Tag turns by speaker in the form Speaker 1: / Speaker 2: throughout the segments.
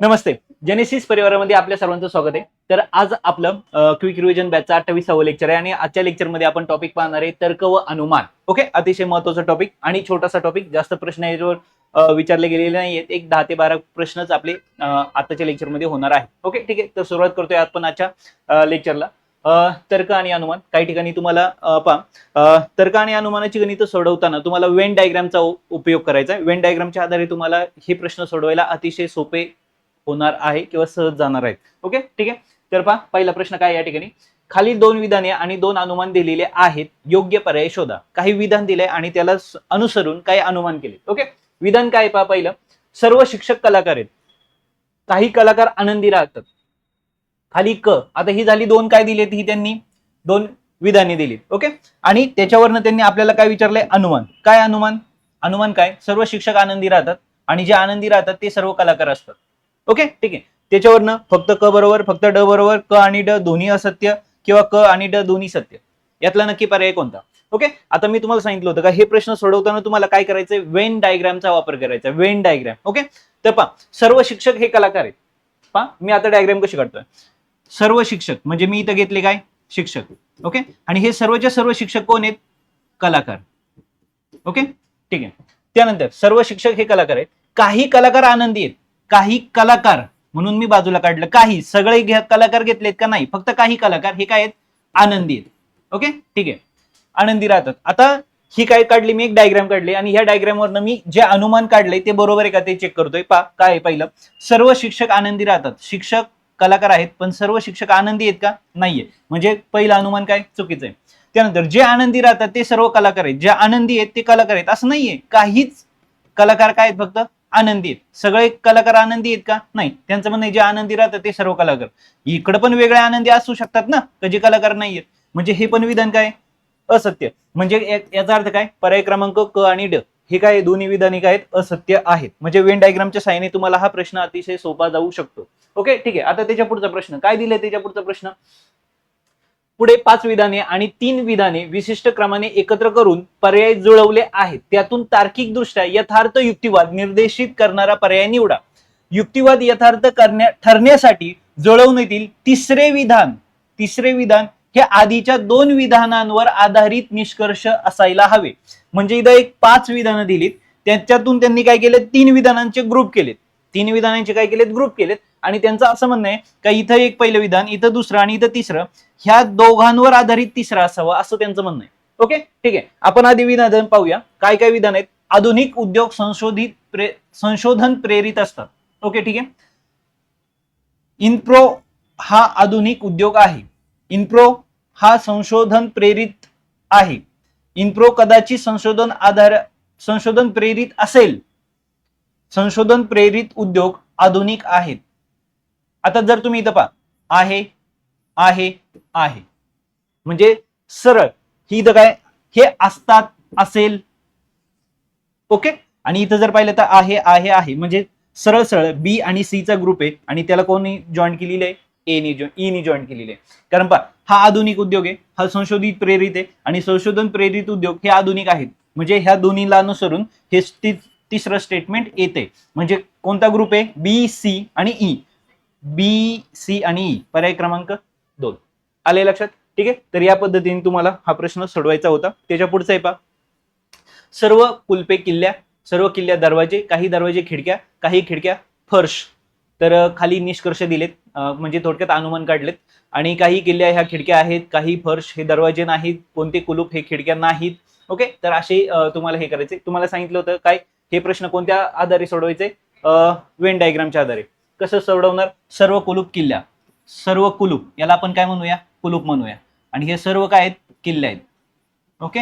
Speaker 1: नमस्ते. Genesis परिवारामध्ये आपल्या सर्वांचं स्वागत आहे. तर आज आपलं क्विक रिव्हिजन बॅचचा अठ्ठावीसावं लेक्चर आहे आणि आजच्या लेक्चरमध्ये आपण टॉपिक पाहणार आहे तर्क व अनुमान. ओके अतिशय महत्त्वाचा टॉपिक आणि छोटासा टॉपिक जास्त प्रश्न याच्यावर विचारले गेलेले नाहीयेत. एक दहा ते बारा प्रश्नच आपले आताच्या लेक्चरमध्ये होणार आहे. ओके ठीक आहे. तर सुरुवात करतोय आपण आजच्या लेक्चरला तर्क आणि अनुमान. काही ठिकाणी तुम्हाला पहा. तर्क आणि अनुमानाची गणित सोडवताना तुम्हाला वेन डायग्रामचा उपयोग करायचा आहे. वेन डायग्रामच्या आधारे तुम्हाला हे प्रश्न सोडवायला अतिशय सोपे होणार आहे किंवा सहज जाणार आहेत. ओके ठीक आहे? तर पहा पहिला प्रश्न काय या ठिकाणी? खाली दोन विधाने आणि दोन अनुमान दिलेले आहेत योग्य पर्याय शोधा. काही विधान दिले आणि त्याला अनुसरून काही अनुमान केले. ओके विधान काय आहे पहा पहिलं? सर्व शिक्षक कलाकार आहेत. काही कलाकार आनंदी राहतात. खाली क आता ही झाली दोन काय दिलेत ही त्यांनी? दोन विधाने दिलीत. ओके आणि त्याच्यावरनं त्यांनी आपल्याला काय विचारलंय? अनुमान. काय अनुमान? अनुमान काय? सर्व शिक्षक आनंदी राहतात आणि जे आनंदी राहतात ते सर्व कलाकार असतात. ओके? ठीक आहे. त्याच्यावरनं फक्त क बरोबर फक्त ड बरोबर क आणि ड दोन्ही असत्य किंवा क आणि ड दोन्ही सत्य. यातला नक्की पर्याय कोणता? ओके? आता मी तुम्हाला सांगितलं होतं का हे प्रश्न सोडवताना तुम्हाला काय करायचंय? वेन डायग्रामचा वापर करायचा. Venn diagram okay? तर पहा सर्व शिक्षक हे कलाकार आहेत. पहा मी आता डायग्राम कशी काढतोय? सर्व शिक्षक म्हणजे मी इथं घेतले काय? शिक्षक. ओके? आणि हे सर्वच्या सर्व शिक्षक कोण आहेत? कलाकार. ओके? ठीक आहे. त्यानंतर सर्व शिक्षक हे कलाकार आहेत. काही कलाकार आनंदी आहेत. काही कलाकार म्हणून मी बाजूला काढलं काही सगळे कलाकार घेतलेत का नाही? फक्त काही कलाकार हे काय आहेत? आनंदी आहेत. ओके ठीक आहे. आनंदी राहतात. आता ही काय काढली? मी एक डायग्राम काढली आणि ह्या डायग्रामवरनं मी जे अनुमान काढले ते बरोबर आहे का? ते चेक करतोय. पा काय पहिलं? सर्व शिक्षक आनंदी राहतात. शिक्षक कलाकार आहेत पण सर्व शिक्षक आनंदी आहेत का? नाहीये. म्हणजे पहिलं अनुमान काय? चुकीचं आहे. त्यानंतर जे आनंदी राहतात ते सर्व कलाकार आहेत. जे आनंदी आहेत ते कलाकार आहेत. असं नाहीये. काहीच कलाकार काय आहेत फक्त? आनंदी आहेत सगळे कलाकार आनंदी आहेत का? नाही. त्यांचं म्हणणं आहे, जे आनंदी राहतात ते सर्व कलाकार. इकडे पण वेगळे आनंदी असू शकतात ना का जे कलाकार नाहीयेत म्हणजे हे पण विधान काय? असत्य. म्हणजे याचा अर्थ काय? पर्याय क्रमांक क आणि ड हे काय? दोन्ही विधानिक आहेत असत्य आहेत. म्हणजे वेन डायग्रामच्या साहाय्याने तुम्हाला हा प्रश्न अतिशय सोपा जाऊ शकतो. ओके? ठीक आहे. आता त्याच्या पुढचा प्रश्न. काय दिलंय त्याच्या पुढचा प्रश्न? पुढे पाच विधाने आणि तीन विधाने विशिष्ट क्रमाने एकत्र करून पर्याय जुळवले आहेत. त्यातून तार्किकदृष्ट्या यथार्थ युक्तिवाद निर्देशित करणारा पर्याय निवडा. युक्तिवाद यथार्थ करण्या ठरण्यासाठी जुळवणीतील तिसरे विधान तिसरे विधान हे आधीच्या दोन विधानांवर आधारित निष्कर्ष असायला हवे. म्हणजे इथं एक पाच विधानं दिलीत. त्याच्यातून त्यांनी काय केले तीन विधानांचे ग्रुप केलेत. तीन विधानांचे काय केलेत? ग्रुप केलेत. आणि त्यांचं असं म्हणणं आहे का इथं एक पहिलं विधान इथं दुसरं आणि इथं तिसरं ह्या दोघांवर आधारित तिसरं असावं असं त्यांचं म्हणणं आहे. ओके? ठीक आहे. आपण आधी विधान पाहूया. काय काय विधान आहेत? आधुनिक उद्योग संशोधित प्रे संशोधन प्रेरित असतात. ओके ठीक आहे? इनप्रो हा आधुनिक उद्योग आहे. इनप्रो हा संशोधन प्रेरित आहे. इनप्रो कदाचित संशोधन आधार संशोधन प्रेरित असेल. संशोधन प्रेरित उद्योग आधुनिक आहेत. आता जर तुम्ही इथं पहा. आहे आहे आहे. म्हणजे सरळ. ही इथं काय? हे असतात असेल. ओके? आणि इथं जर पाहिलं तर आहे आहे आहे. म्हणजे सरळ सरळ. बी आणि सीचा ग्रुप आहे. आणि त्याला कोणी जॉईन केलेलं आहे? ए नी ई नी जॉईन केलेलं आहे. कारण पहा हा आधुनिक उद्योग आहे. हा संशोधित प्रेरित आहे. आणि संशोधन प्रेरित उद्योग हे आधुनिक आहेत. म्हणजे ह्या दोन्हीला अनुसरून हे तिसरं स्टेटमेंट येते म्हणजे कोणता ग्रुप आहे? बी सी आणि ई बी सी आणि ई. पर्याय क्रमांक दोन. आले लक्षात? ठीक आहे? तर या पद्धतीने तुम्हाला हा प्रश्न सोडवायचा होता. त्याच्या पुढचा आहे पा सर्व कुलपे किल्ल्या सर्व किल्ल्या दरवाजे काही दरवाजे खिडक्या काही खिडक्या फर्श. तर खाली निष्कर्ष दिलेत. म्हणजे थोडक्यात अनुमान काढलेत. आणि काही किल्ल्या ह्या खिडक्या आहेत काही फर्श हे दरवाजे नाहीत कोणते कुलूप हे खिडक्या नाहीत. ओके? तर असे तुम्हाला हे करायचे तुम्हाला सांगितलं होतं काय? हे प्रश्न कोणत्या आधारे सोडवायचे वेन डायग्रामच्या आधारे. कसं सोडवणार सर्व कुलूप किल्ल्या. सर्व कुलूप. याला आपण काय म्हणूया? कुलूप म्हणूया. आणि हे सर्व काय आहेत? किल्ले आहेत. ओके?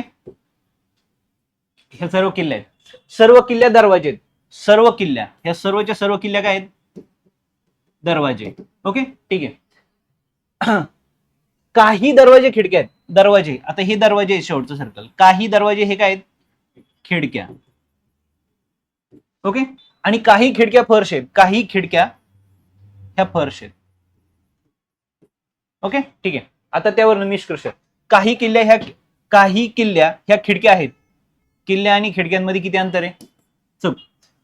Speaker 1: हे सर्व किल्ले आहेत. सर्व किल्ल्या दरवाजे आहेत. सर्व किल्ल्या. ह्या सर्वच्या सर्व किल्ल्या काय आहेत? दरवाजे. ओके? ठीक आहे. काही दरवाजे खिडक्या आहेत. दरवाजे. आता हे दरवाजे आहेत शेवटचं सर्कल काही दरवाजे हे काय आहेत? खिडक्या. ओके? आणि काही खिडक्या फर्श आहेत. काही खिडक्या ह्या फर्श आहेत. ओके? ठीक आहे. आता त्यावर निष्कर्ष. काही किल्ल्या ह्या काही किल्ल्या ह्या खिडक्या आहेत. किल्ल्या आणि खिडक्यांमध्ये किती अंतर आहे? चुक.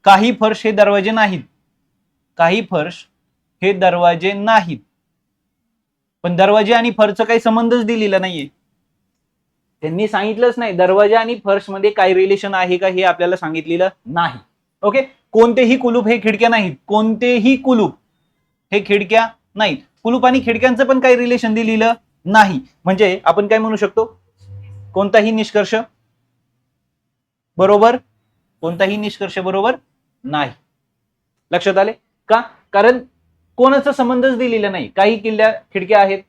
Speaker 1: काही फर्श हे दरवाजे नाहीत. काही फर्श हे दरवाजे नाहीत. पण दरवाजे आणि फर्श काही संबंधच दिलेला नाहीये. त्यांनी सांगितलंच नाही दरवाजा आणि फर्शमध्ये काही रिलेशन आहे का हे आपल्याला सांगितलेलं नाही. ओके? कोणतेही कुलूप हे खिडक्या नाहीत. कोणतेही कुलूप हे खिडक्या नाहीत कुलूप आणि खिडक्यांचं पण काही रिलेशन दिलेलं नाही. म्हणजे आपण काय म्हणू शकतो? कोणताही निष्कर्ष बरोबर? कोणताही निष्कर्ष बरोबर नाही. लक्षात आले? का? कारण कोणाचा संबंधच दिलेला नाही. काही किल्ल्या खिडक्या आहेत.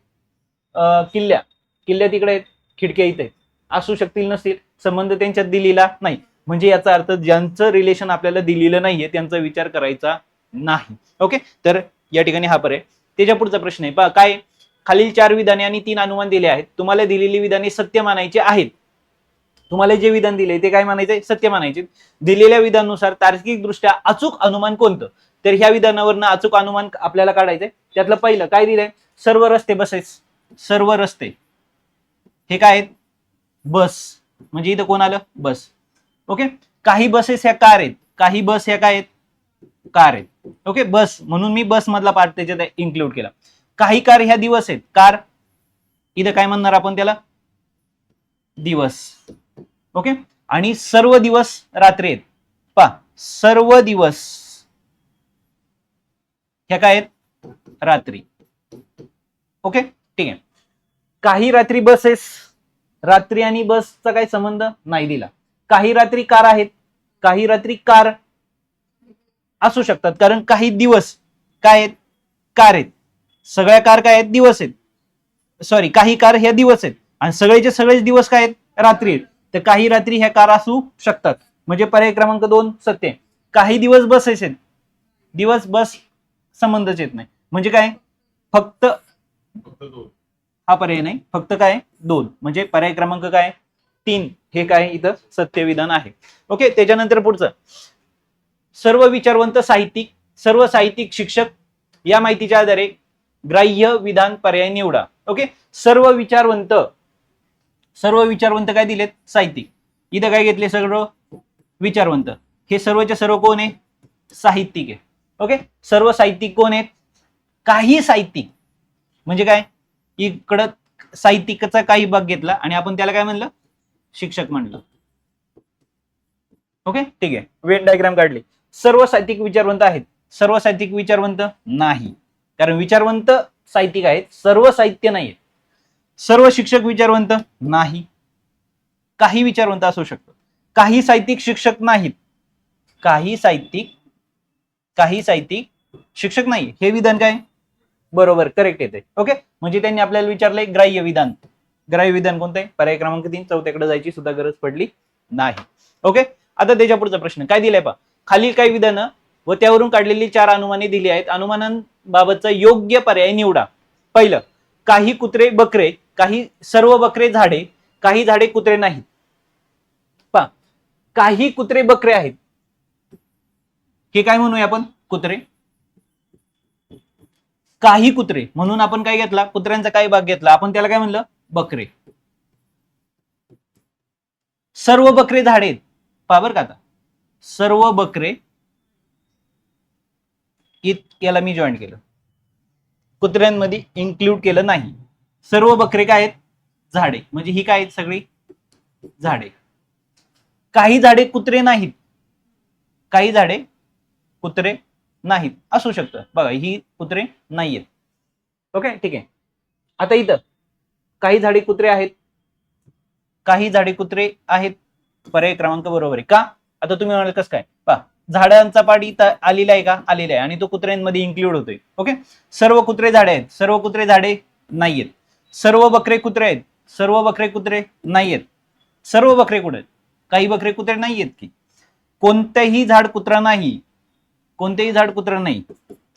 Speaker 1: किल्ल्या. किल्ल्या तिकडे आहेत खिडक्या इथे असू शकतील नसतील संबंध त्यांच्यात दिलेला नाही. म्हणजे याचा अर्थ ज्यांचं रिलेशन आपल्याला दिलेलं नाहीये त्यांचा विचार करायचा नाही. ओके? तर या ठिकाणी हा पर्याय. त्याच्या पुढचा प्रश्न आहे. पहा काय? खालील चार विधाने आणि तीन अनुमान दिले आहेत. तुम्हाला दिलेली विधाने सत्य मानायची आहेत. तुम्हाला जे विधान दिले ते काय मानायचे सत्य मानायचे. दिलेल्या विधानानुसार तार्किकदृष्ट्या अचूक अनुमान कोणतं? तर ह्या विधानावरनं अचूक अनुमान आपल्याला काढायचंय. त्यातलं पहिलं काय दिलंय? सर्व रस्ते बसेस. सर्व रस्ते. हे काय आहेत? बस. म्हणजे इथं कोण आलं? बस. ओके? काही बसेस ह्या कार आहेत. काही बस ह्या काय आहेत? कार आहेत. ओके बस म्हणून मी बस मधला पार्ट त्याच्यात इन्क्लूड केला. काही कार ह्या दिवस आहेत. कार इथं काय म्हणणार आपण त्याला? दिवस. ओके आणि सर्व दिवस रात्री आहेत. पा सर्व दिवस ह्या काय आहेत? रात्री. ओके ठीक आहे. काही रात्री बसेस रात्री आणि बसचा काही संबंध नाही दिला. काही रात्री कार आहेत. काही रात्री कार असू शकतात. कारण काही दिवस काय आहेत? कार आहेत. सगळ्या कार काय आहेत? दिवस आहेत. सॉरी काही कार ह्या दिवस आहेत. आणि सगळेचे सगळेच दिवस काय आहेत? रात्री आहेत. तर काही रात्री ह्या कार असू शकतात. म्हणजे पर्याय क्रमांक दोन सत्य आहे. काही दिवस बसेस आहेत. दिवस बस संबंधच येत नाही. म्हणजे काय? फक्त हा पर्याय नाही. फक्त काय? दोन. म्हणजे पर्याय क्रमांक काय? तीन. हे काय इथं सत्यविधान आहे. ओके त्याच्यानंतर पुढचं. सर्व विचारवंत साहित्यिक सर्व साहित्यिक शिक्षक या माहितीच्या आधारे ग्राह्य विधान पर्याय निवडा. ओके सर्व विचारवंत सर्व विचारवंत काय दिलेत? साहित्यिक. इथं काय घेतले सगळं? विचारवंत. हे सर्वचे सर्व कोण आहे? साहित्यिक आहे. ओके सर्व साहित्यिक कोण आहेत? काही साहित्यिक. म्हणजे काय? इकडं साहित्यिकचा काही भाग घेतला आणि आपण त्याला काय म्हणलं? शिक्षक म्हणलं. ओके ठीक आहे. वेन डायग्राम काढली. सर्व साहित्यिक विचारवंत आहेत. सर्व साहित्यिक विचारवंत नाही. कारण विचारवंत साहित्यिक आहेत. सर्व साहित्य नाही सर्व शिक्षक विचारवंत नाही. काही विचारवंत असू शकतात. काही साहित्यिक शिक्षक नाहीत. काही साहित्यिक काही साहित्यिक शिक्षक नाही. हे विधान काय? बरोबर करेक्ट येते ओके म्हणजे त्यांनी आपल्याला विचारलंय ग्राह्य विधान. ग्राह्य विधान कोणतं आहे? पर्याय क्रमांक तीन चौथ्याकडे जायची सुद्धा गरज पडली नाही. ओके आता त्याच्या पुढचा प्रश्न. काय दिलाय पा खालील काही विधानं व त्यावरून काढलेली चार अनुमाने दिली आहेत. अनुमानांबाबतचा योग्य पर्याय निवडा. पहिलं काही कुत्रे बकरे काही सर्व बकरे झाडे काही झाडे कुत्रे नाहीत. पा काही कुत्रे बकरे आहेत. हे काय म्हणूया आपण? कुत्रे. काही कुत्रे म्हणून आपण काय घेतला? कुत्र्यांचा काही भाग घेतला? आपण त्याला काय म्हणलं? बकरे. सर्व बकरे झाडे आहेत. पाबर का आता. सर्व बकरे इत याला मी जॉईन केलं. कुत्र्यांमध्ये इन्क्लूड केलं नाही. सर्व बकरे काय आहेत? झाडे. म्हणजे ही काय आहेत सगळी? झाडे. काही झाडे कुत्रे नाहीत. काही झाडे कुत्रे नाहीत. असू शकतं. बघा ही कुत्रे नाहीयेत. ओके? ठीक आहे. आता इथं. काही झाडे कुत्रे आहेत? काही झाडे कुत्रे आहेत? पर्याय क्रमांक बरोबर आहे. का? आता तुम्ही म्हणाल कसं काय? पहा झाडांचा पाडी आलेला आहे का? आलेला आहे. आणि तो कुत्र्यांमध्ये इन्क्लूड होतोय. ओके सर्व कुत्रे झाडे आहेत. सर्व कुत्रे झाडे नाहीयेत सर्व बकरे कुत्रे आहेत. सर्व बकरे कुत्रे नाहीयेत सर्व बकरे कुठे आहेत? काही बकरे कुत्रे नाहीयेत की. कोणतेही झाड कुत्रा नाही. कोणतेही झाड कुत्रा नाही.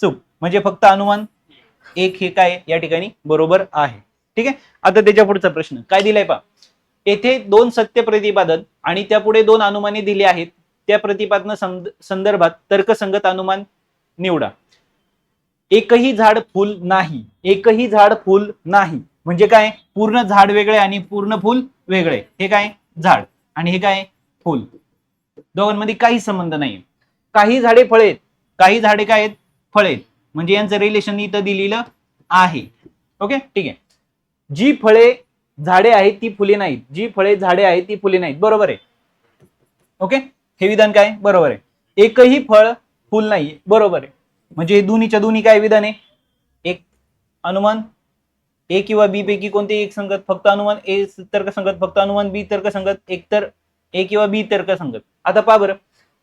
Speaker 1: चूक. म्हणजे फक्त अनुमान? एक हे काय या ठिकाणी बरोबर आहे. ठीक आहे? आता त्याच्या पुढचा प्रश्न. काय दिलाय पा येथे दोन सत्य प्रतिपादन आणि त्यापुढे दोन अनुमाने दिली आहेत. त्या प्रतिपादन संदर्भात तर्कसंगत अनुमान निवडा. एकही झाड फुल नाही. एकही झाड फुल नाही. म्हणजे काय? पूर्ण झाड वेगळे आणि पूर्ण फुल वेगळे. हे काय? झाड. आणि हे काय? फुल. दोघांमध्ये काही संबंध नाही काही झाडे फळे आहेत. काही झाडे काय आहेत? फळे आहेत. म्हणजे यांचं रिलेशन इथं दिलेलं आहे. ओके? ठीक आहे. जी फळे झाडे आहेत ती फुले नाहीत. जी फळे झाडे आहेत ती फुले नाहीत. बरोबर आहे. ओके हे विधान काय? बरोबर आहे. एकही फळ फुल नाही. बरोबर आहे. म्हणजे हे दोन्हीच्या दोन्ही काय विधान आहे? एक अनुमान ए किंवा बी पैकी कोणते एक संगत फक्त अनुमान ए तर्कसंगत फक्त अनुमान बी तर्कसंगत एक एकतर ए किंवा बी तर्कसंगत आता पहा बरं.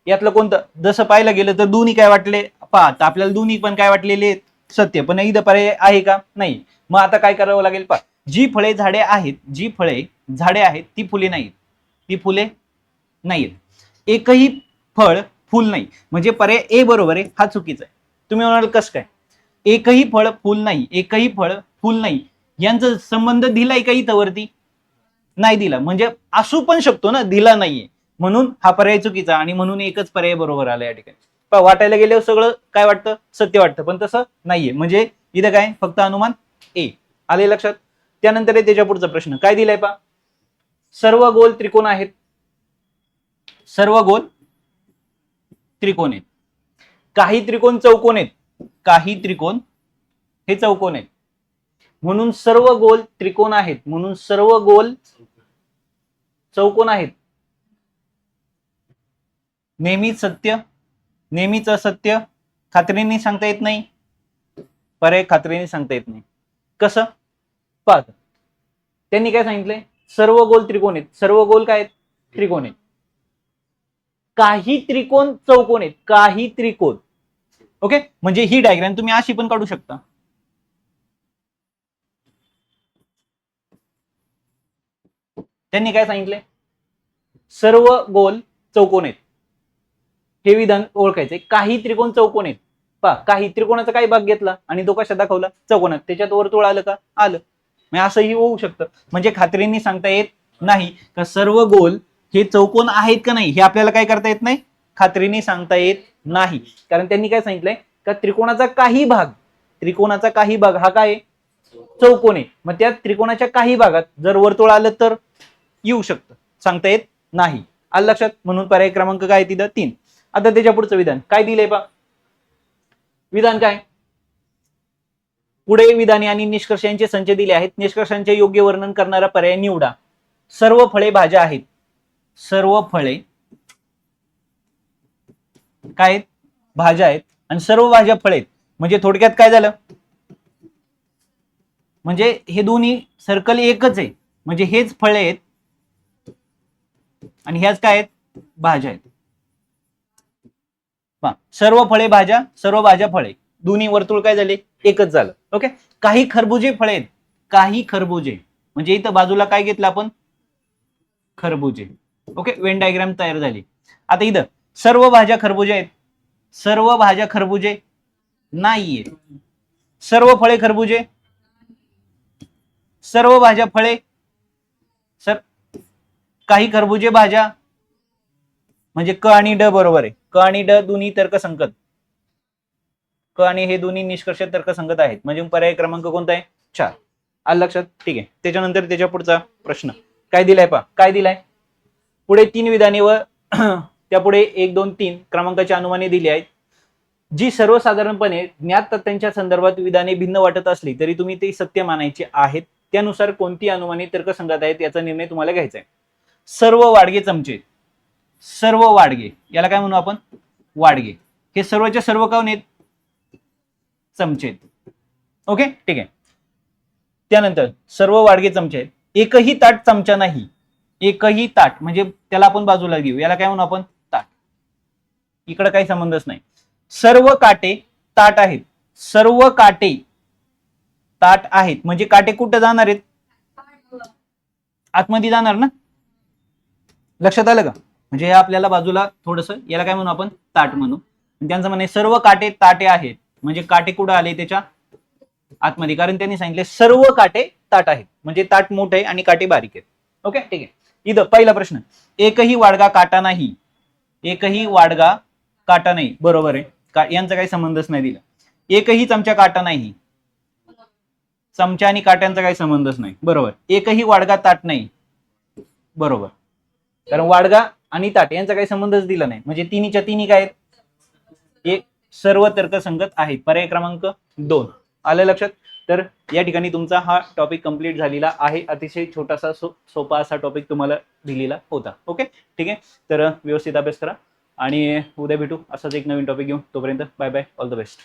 Speaker 1: यातलं कोणतं? जसं पाहायला गेलं तर दोन्ही काय वाटले? पहा आता आपल्याला दोन्ही पण काय वाटलेले आहेत? सत्य. पण इथं पर्याय आहे का? नाही. मग आता काय करावं लागेल? पहा. जी फळे झाडे आहेत जी फळे झाडे आहेत ती फुले नाहीत. ती फुले नाहीत. एकही फळ फुल नाही. म्हणजे पर्याय ए बरोबर आहे हा चुकीचा आहे. तुम्ही म्हणाल कसं काय? एकही फळ फुल नाही एकही फळ फुल नाही. यांचा संबंध दिलाय का इथं वरती नाही दिला. म्हणजे असू पण शकतो ना दिला नाहीये. म्हणून हा पर्याय चुकीचा आणि म्हणून एकच पर्याय बरोबर आला या ठिकाणी. वाटायला गेल्यावर सगळं काय वाटतं? सत्य वाटतं. पण तसं नाहीये. म्हणजे इथं काय? फक्त अनुमान ए. आले लक्षात? त्यानंतर आहे त्याच्या पुढचा प्रश्न. काय दिलाय पा सर्व गोल त्रिकोण आहेत. सर्व गोल त्रिकोण आहेत. काही त्रिकोण चौकोन आहेत. काही त्रिकोण हे चौकोन आहेत. म्हणून सर्व गोल त्रिकोण आहेत. म्हणून सर्व गोल चौकोन आहेत. नेहमीच सत्य नेहमीच असत्य खात्रीने सांगता येत नाही. पर्याय खात्रीने सांगता येत नाही. कसं? पाहत. त्यांनी काय सांगितलंय? सर्व गोल त्रिकोण आहेत. सर्व गोल काय आहेत? त्रिकोण आहेत. काही त्रिकोण चौकोन आहेत. काही त्रिकोण. ओके म्हणजे ही डायग्राम तुम्ही अशी पण काढू शकता. त्यांनी काय सांगितले सर्व गोल चौकोन आहेत. हे विधान ओळखायचे काही त्रिकोण चौकोन आहेत. पहा काही त्रिकोणाचा काही भाग घेतला आणि तो कशा दाखवला? चौकोनात त्याच्यात वर्तुळ आलं का? आलं. म्हणजे असंही होऊ शकतं. म्हणजे खात्रीने सांगता येत नाही का सर्व गोल हे चौकोन आहेत का नाही हे आपल्याला काय करता येत नाही? खात्रीने सांगता येत नाही. कारण त्यांनी काय सांगितलंय? का त्रिकोणाचा काही भाग त्रिकोणाचा काही भाग हा काय आहे? चौकोन आहे. मग त्या त्रिकोणाच्या काही भागात जर वर्तुळ आलं तर येऊ शकतं. सांगता येत नाही. आलं लक्षात? म्हणून पर्याय क्रमांक काय तिथं? तीन. आता त्याच्या पुढचं विधान. काय दिलंय पा विधान काय? पुढे विधाने आणि निष्कर्ष यांचे संच दिले आहेत. निष्कर्षांचे योग्य वर्णन करणारा पर्याय निवडा. सर्व फळे भाज्या आहेत. सर्व फळे काय आहेत? भाज्या आहेत. आणि सर्व भाज्या फळे आहेत. म्हणजे थोडक्यात काय झालं? म्हणजे हे दोन्ही सर्कल एकच आहे. म्हणजे हेच फळे आहेत. आणि ह्याच काय आहेत? भाज्या आहेत. सर्व फळे भाज्या सर्व भाज्या फळे. दोन्ही वर्तुळ काय झाले? एकच झालं. ओके काही खरबुजे फळे आहेत. काही खरबुजे. म्हणजे इथं बाजूला काय घेतलं आपण? खरबुजे. ओके वेन डायग्राम तयार झाली. आता इथं सर्व भाज्या खरबुजे आहेत. सर्व भाज्या खरबुजे नाहीये. सर्व फळे खरबुजे? सर्व भाज्या फळे? सर काही खरबुजे भाज्या? म्हणजे क आणि ड बरोबर आहे. क आणि ड दोन्ही तर्कसंगत. क आणि हे दोन्ही निष्कर्ष तर्कसंगत आहेत. म्हणजे पर्याय क्रमांक कोणता आहे? चार. आल लक्षात? ठीक आहे. त्याच्यानंतर त्याच्या पुढचा प्रश्न. काय दिलाय पा काय दिलाय? पुढे तीन विधाने व त्यापुढे एक दोन तीन क्रमांकाची अनुमाने दिली आहेत. जी सर्वसाधारणपणे ज्ञात तथ्यांच्या संदर्भात विधाने भिन्न वाटत असली तरी तुम्ही ते सत्य मानायचे आहेत. त्यानुसार कोणती अनुमाने तर्कसंगत आहेत याचा निर्णय तुम्हाला घ्यायचा आहे. सर्व वाडगे चमचे. सर्व वाडगे. याला काय म्हणू आपण? वाडगे. हे सर्वच्या सर्व काऊन आहेत? चमचे आहेत. ओके ठीक आहे. त्यानंतर सर्व वाडगे चमचे आहेत. एकही ताट चमचा नाही. एकही ताट. म्हणजे त्याला आपण बाजूला घेऊ. याला काय म्हणू आपण? ताट. इकडे काही संबंधच नाही. सर्व काटे ताट आहेत. सर्व काटे ताट आहेत. म्हणजे काटे कुठं जाणार आहेत? आतमध्ये जाणार ना? लक्षात आलं का? म्हणजे आपल्याला बाजूला थोडस याला काय म्हणू आपण? ताट म्हणू. आणि त्यांचं म्हणे सर्व काटे ताटे आहेत. म्हणजे काटे कुठं आले त्याच्या आतमध्ये? कारण त्यांनी सांगितले सर्व काटे ताट आहेत. म्हणजे ताट मोठे आहे आणि काटे बारीक आहेत. ओके? ठीक आहे. इथं पहिला प्रश्न. एकही वाडगा काटा नाही. एकही वाडगा काटा नाही. बरोबर आहे. का यांचा काही संबंधच नाही दिला. एकही चमचा काटा नाही. चमचा आणि काट्यांचा काही संबंधच नाही. बरोबर. एकही वाडगा ताट नाही. बरोबर. कारण वाडगा आणि ताट यांचा काही संबंधच दिला नाही. म्हणजे तिन्हीच्या तिन्ही काय आहेत? एक सर्व तर्कसंगत आहेत. पर्याय क्रमांक दोन. आलं लक्षात? तर या ठिकाणी तुमचा हा टॉपिक कंप्लीट झालेला आहे. अतिशय छोटासा सो सोपा असा टॉपिक तुम्हाला दिलेला होता. ओके ठीक आहे? तर व्यवस्थित अभ्यास करा. आणि उद्या भेटू. असाच एक नवीन टॉपिक घेऊन. तोपर्यंत bye bye all the best